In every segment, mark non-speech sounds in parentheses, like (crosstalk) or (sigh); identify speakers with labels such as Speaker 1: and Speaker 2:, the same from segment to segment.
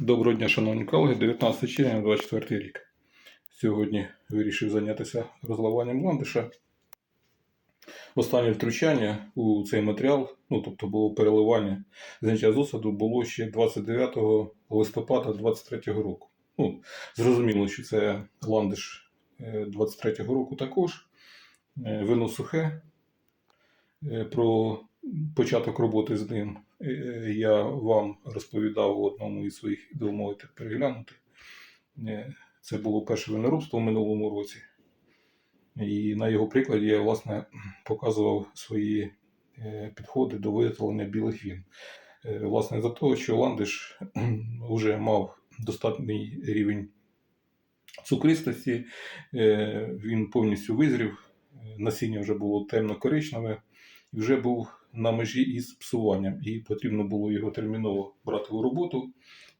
Speaker 1: Доброго дня, шановні колеги, 19 червня 24 рік. Сьогодні вирішив зайнятися розливанням ландиша. Останнє втручання у цей матеріал, ну тобто було переливання зняття з осаду, було ще 29 листопада 23 року. Ну, зрозуміло, що це ландиш 23 року також. Е, Вино сухе. Е, Про початок роботи з ним е, я вам розповідав у одному із своїх відео, можете переглянути. Е, Це було перше виноробство в минулому році. І на його прикладі я власне показував свої е, підходи до виготовлення білих він. Е, Власне, за того, що ландиш (clears throat) вже мав достатній рівень цукристості, е, він повністю визрів, е, насіння вже було темно-коричневе, і вже був на межі із псуванням, і потрібно було його терміново брати у роботу.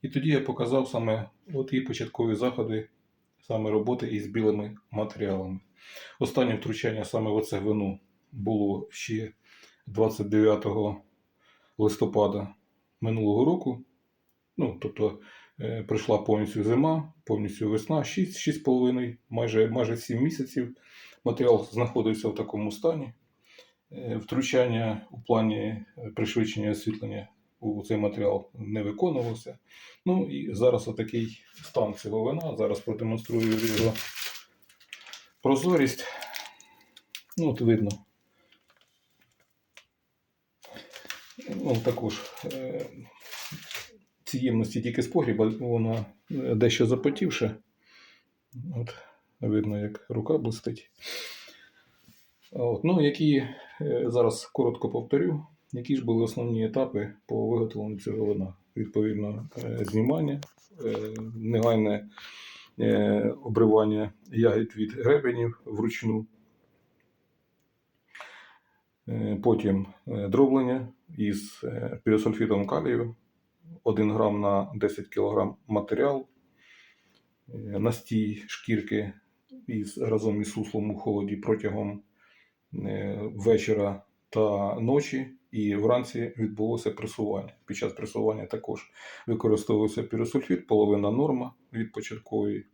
Speaker 1: І тоді я показав саме ті початкові заходи саме роботи із білими матеріалами. Останнє втручання саме в оце вино було ще 29 листопада минулого року. Ну, тобто е, прийшла повністю зима, повністю весна, 6-6,5, майже, майже 7 місяців. Матеріал знаходився в такому стані. Е, Втручання у плані е, пришвидшення освітлення у цей матеріал не виконувалося. Ну і зараз отакий стан цього вина. Зараз продемонструю його прозорість. Ну, от видно. Ну, також е, ці ємності тільки з погріба, вона дещо запотівша. От, видно, як рука блистить. От, ну, які зараз коротко повторю, які ж були основні етапи по виготовленню цього вина. Відповідно, е, знімання, е, негайне е, обривання ягід від гребенів вручну. Е, Потім е, дроблення із е, піросульфідом калію 1 грам на 10 кг матеріал, е, настій шкірки із, разом із суслом у холоді протягом е, вечора та ночі, і вранці відбулося пресування. Під час пресування також використовувався піросульфід, половина норма від початкової.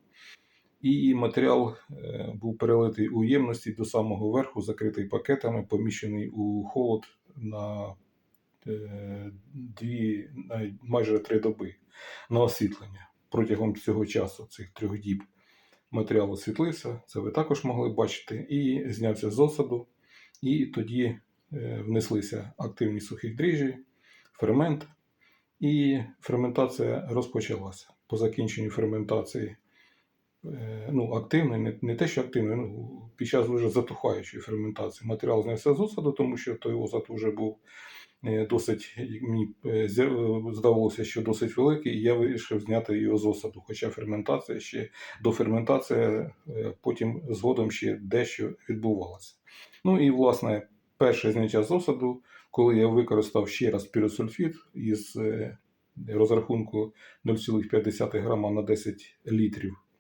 Speaker 1: І матеріал е, був перелитий у ємності до самого верху, закритий пакетами, поміщений у холод на е, дві, майже три доби на освітлення. Протягом цього часу, цих трьох діб, матеріал освітлився, це ви також могли бачити, і знявся з осаду. І тоді е, внеслися активні сухі дріжджі, фермент, і ферментація розпочалася. По закінченню ферментації ну, активний, не, не те, що активний, ну, під час вже затухаючої ферментації матеріал знявся з осаду, тому що той осад вже був е, досить, мені е, е, здавалося, що досить великий, і я вирішив зняти його з осаду. Хоча ферментація ще до ферментації е, потім згодом ще дещо відбувалося. Ну і власне перше зняття з осаду, коли я використав ще раз піросульфід із е, розрахунку 0,5 грама на 10 літрів е,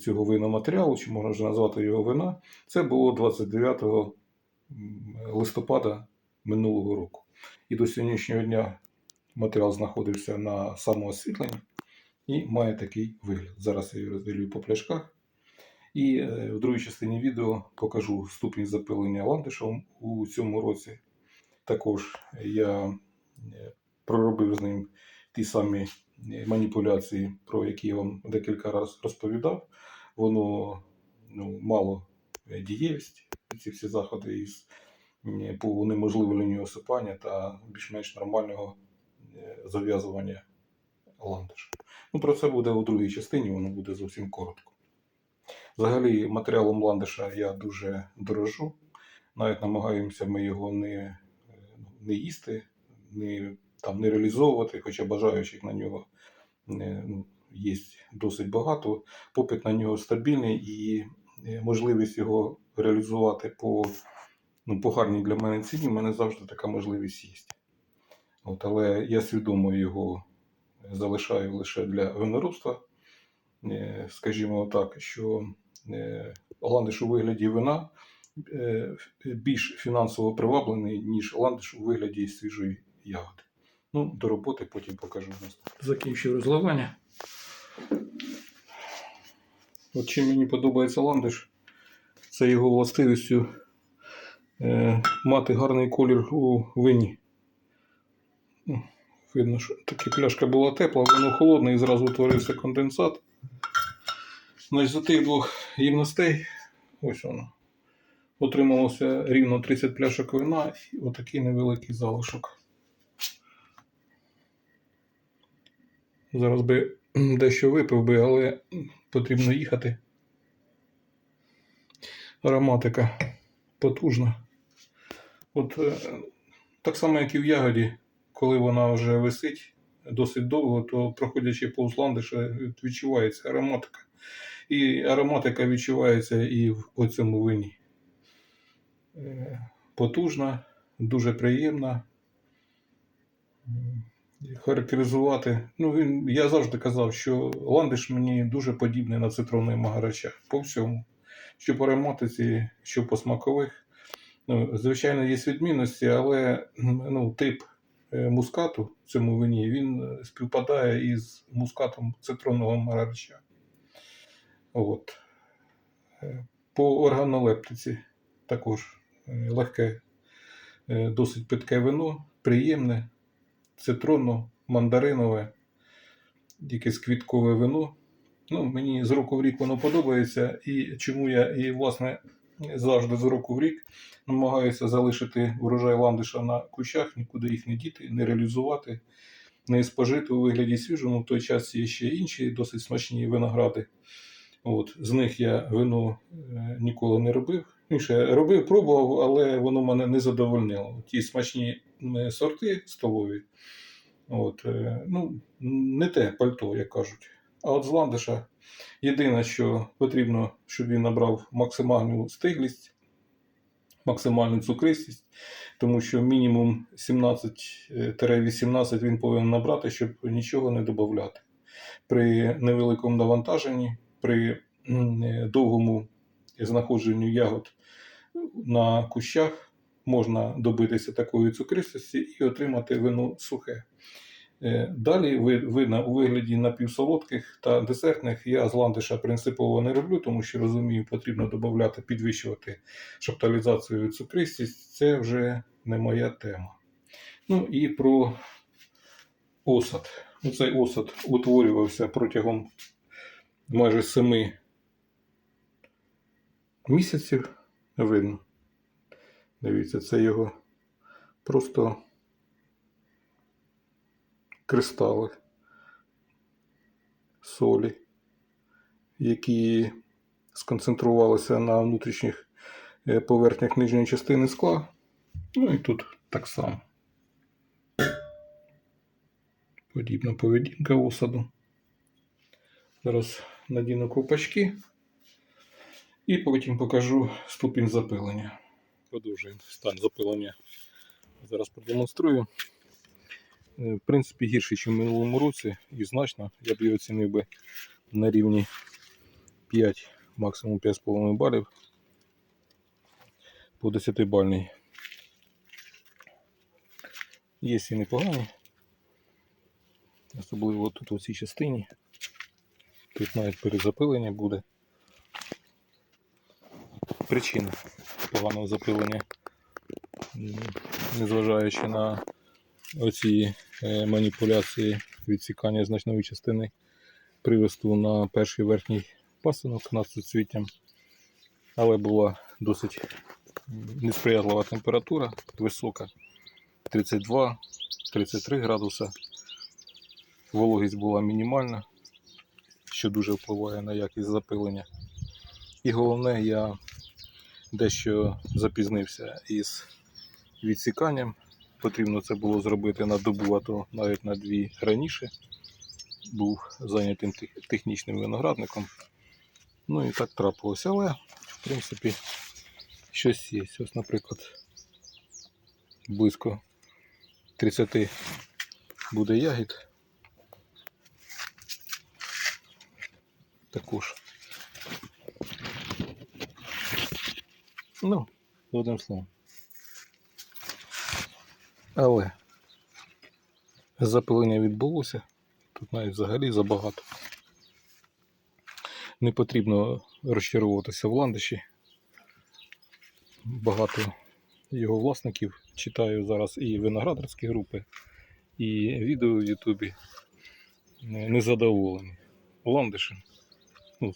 Speaker 1: цього виноматеріалу, чи можна вже назвати його вина, це було 29 листопада минулого року. І до сьогоднішнього дня матеріал знаходився на самоосвітленні і має такий вигляд. Зараз я його розділю по пляшках. І е, в другій частині відео покажу ступінь запилення ландишем у цьому році. Також я е, проробив з ним ті самі е, маніпуляції, про які я вам декілька разів розповідав. Воно ну, мало е, дієвість, ці всі заходи із по унеможливленню осипання та більш-менш нормального е, зав'язування ландиша. Ну, про це буде у другій частині, воно буде зовсім коротко. Взагалі, матеріалом ландиша я дуже дорожу. Навіть намагаємося ми його не, е, не їсти, не, там, не реалізовувати, хоча бажаючих на нього е, ну, є досить багато. Попит на нього стабільний і е, можливість його реалізувати по, ну, по гарній для мене ціні, в мене завжди така можливість є. От, але я свідомо його залишаю лише для виноробства. Е, Скажімо так, що ландиш у вигляді вина більш фінансово приваблений, ніж ландиш у вигляді свіжої ягоди. Ну, до роботи потім покажу. Закінчив розливання. От чим мені подобається ландиш, це його властивістю е, мати гарний колір у вині. Ну, Видно, що таки пляшка була тепла, воно холодне і зразу утворився конденсат. Значить, за тих двох ємностей, ось воно, отрималося рівно 30 пляшок вина і отакий невеликий залишок. Зараз би (clears throat) дещо випив би, але потрібно їхати. Ароматика потужна. От е, так само, як і в ягоді, коли вона вже висить досить довго, то проходячи повз ландиша, відчувається ароматика. І ароматика відчувається і в цьому вині. Е, Потужна, дуже приємна. Характеризувати. Ну, він, я завжди казав, що ландиш мені дуже подібний на цитровний магарача по всьому. Що по ароматиці, що по смакових. Ну, звичайно, є відмінності, але ну, тип е, мускату в цьому вині він е, співпадає із мускатом цитронного магарача. От. Е, По органолептиці також легке, досить питке вино, приємне, цитронно, мандаринове, якесь квіткове вино. Ну, мені з року в рік воно подобається, і чому я і, власне, завжди з року в рік намагаюся залишити урожай ландиша на кущах, нікуди їх не діти, не реалізувати, не спожити у вигляді свіжому. В той час є ще інші досить смачні виногради. От, з них я вино е, ніколи не робив. Інше робив, пробував, але воно мене не задовольнило. Ті смачні сорти столові. От, е, ну, не те пальто, як кажуть. А от з ландиша єдине, що потрібно, щоб він набрав максимальну стиглість, максимальну цукристість, тому що мінімум 17-18 він повинен набрати, щоб нічого не додати. При невеликому навантаженні, при е, довгому знаходженню ягод на кущах можна добитися такої цукристості і отримати вино сухе. Е, Далі ви- вина у вигляді напівсолодких та десертних я з ландиша принципово не роблю, тому що розумію, потрібно додати, підвищувати шапталізацію цукристість. Це вже не моя тема. Ну і про осад. Ну, Цей осад утворювався протягом майже семи місяців. Видно. Дивіться, це його просто кристали солі, які сконцентрувалися на внутрішніх е, поверхнях нижньої частини скла. Ну і тут так само. Подібна поведінка осаду. Зараз надіну ковпачки і потім покажу ступінь запилення. Продовжуємо стан запилення. Зараз продемонструю. Е, В принципі, гірше, ніж в минулому році, і значно. Я б його оцінив би на рівні 5, максимум 5,5 балів по 10 бальний. Є і непогані. Особливо тут у цій частині. Тут навіть перезапилення буде. Причина поганого запилення, незважаючи на оці е, маніпуляції відсікання значної частини привесту на перший верхній пасинок над суцвіттям. Але була досить несприятлива температура, висока 32-33 градуса. Вологість була мінімальна, що дуже впливає на якість запилення. І головне, я дещо запізнився із відсіканням. Потрібно це було зробити на добу, а то навіть на дві раніше. Був зайнятим технічним виноградником. Ну і так трапилося. Але, в принципі, щось є. Ось, наприклад, близько 30 буде ягід. Також. Ну, одним словом. Але Запилення відбулося. Тут навіть взагалі забагато. Не потрібно розчаровуватися в ландиші. Багато його власників читаю зараз і виноградарські групи, і відео в Ютубі незадоволені. Ландишем. Ну,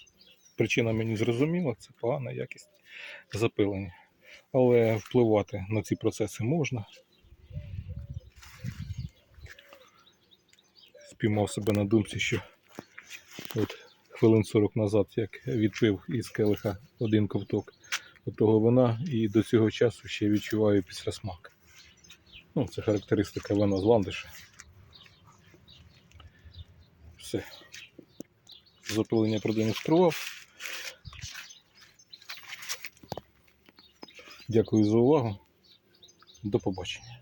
Speaker 1: причина мені зрозуміла, це погана якість запилення. Але впливати на ці процеси можна. Спіймав себе на думці, що от хвилин 40 назад, як відпив із келиха один ковток того вина, і до цього часу ще відчуваю післясмак. Ну, це характеристика вина з ландиша. Все. Запилення продемонстрував. Дякую за увагу. До побачення.